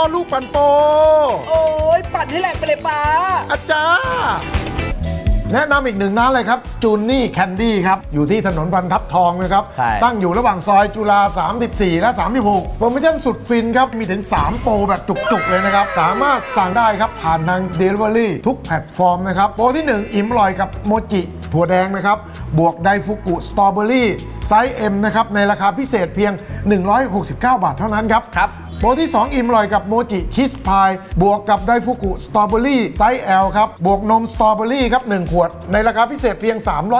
พ่อลูกปันโป โอ้ยปั่นให้แหลกไปเลยป้าอาจารย์ แนะนำอีกหนึ่งร้านเลยครับจูนนี่แคนดี้ครับอยู่ที่ถนนบรรทัดทองนะครับ ใช่ ตั้งอยู่ระหว่างซอยจุฬา 34 และ 36 โปรโมชั่นสุดฟินครับ มีถึง 3 โปรแบบจุก ๆ เลยนะครับ สามารถสั่งได้ครับ ผ่านทาง Delivery ทุกแพลตฟอร์มนะครับ โปรที่ 1 อิ่มอร่อยกับโมจิถั่วแดงนะครับ บวกไดฟุกุสตรอเบอรี่ไซส์ M นะครับ ในราคาพิเศษเพียง 169 บาทเท่านั้นครับ ครับ โปรที่ 2 อิ่มอร่อยกับโมจิชีสพายบวกกับไดฟุกุสตรอเบอรี่ไซส์ L ครับบวกนมสตรอเบอรี่ครับ1ขวดในราคาพิเศษเพียง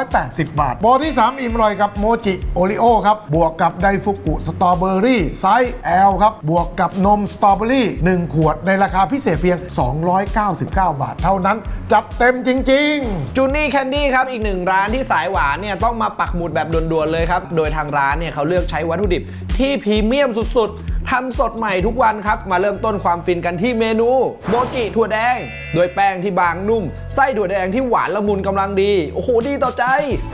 380 บาท โปรที่ 3 อิ่มอร่อยกับโมจิโอริโอครับ บวกกับไดฟุกุสตรอเบอรี่ไซส์ L ครับ บวกกับนมสตรอเบอรี่ 1 ขวด ในราคาพิเศษเพียง 299 บาท เท่านั้นจัดเต็มจริง ๆ จูนี่แคนดี้ครับ อีกหนึ่งร้านที่สายหวานเนี่ยต้องมาปักหมุดแบบด่วนๆเลยครับ โดยทางร้านเนี่ยเขาเลือกใช้วัตถุดิบที่พรีเมียมสุดๆ ทำสดใหม่ทุกวันครับ มาเริ่มต้นความฟินกันที่เมนูโมจิถั่วแดง โดยแป้งที่บางนุ่ม ไส้ถั่วแดงที่หวานละมุนกำลังดี โอ้โห ดีต่อใจ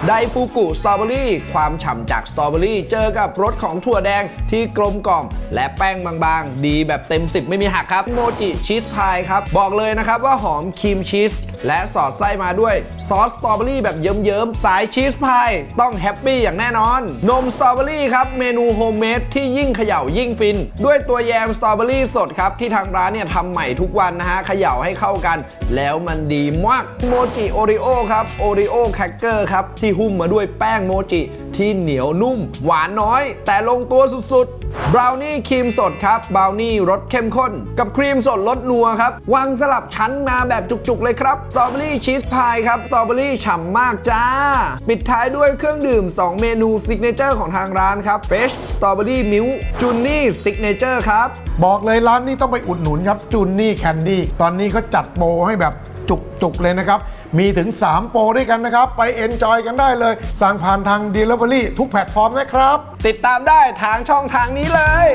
ไดฟูกุสตรอเบอรี่ ความฉ่ำจากสตรอเบอรี่ เจอกับรสของถั่วแดงที่กลมกล่อม และแป้งบางๆ ดีแบบเต็ม 10 ไม่มีหักครับ โมจิชีสพายครับ บอกเลยนะครับว่าหอมครีมชีสและสอดไส้มาด้วยซอสสตรอเบอรี่แบบเยิ้มๆ สายชีสพายต้องแฮปปี้อย่างแน่นอน นมสตรอเบอรี่ครับ เมนูโฮมเมดที่ยิ่งเขย่ายิ่งฟินด้วยตัวแยมสตรอเบอรี่สดครับ ที่ทางร้านเนี่ยทำใหม่ทุกวันนะฮะเขย่าให้เข้ากัน แล้วมันดีมากโมจิโอริโอครับโอริโอแครกเกอร์ครับที่หุ้มมาด้วยแป้งโมจิ ที่เหนียวนุ่ม หวานน้อย แต่ลงตัวสุดๆ บราวนี่ครีมสดครับ บราวนี่รสเข้มข้น กับครีมสดรสนัวครับ วางสลับชั้นมาแบบจุกๆ เลยครับ สตรอเบอรี่ชีสพายครับ สตรอเบอรี่ฉ่ำมากจ้า ปิดท้ายด้วยเครื่องดื่ม 2 เมนูซิกเนเจอร์ของทางร้านครับเฟชสตรอเบอรี่มิลจูนี่ซิกเนเจอร์ครับ บอกเลยร้านนี้ต้องไปอุดหนุนครับจุนนี่แคนดี้ตอนนี้เขาจัดโปรให้แบบจุกๆเลยนะครับ มีถึง 3 โปรด้วยกันนะครับ ไปเอนจอยกันได้เลย สั่งผ่านทาง Delivery ทุกแพลตฟอร์มนะครับ ติดตามได้ทางช่องทางนี้เลย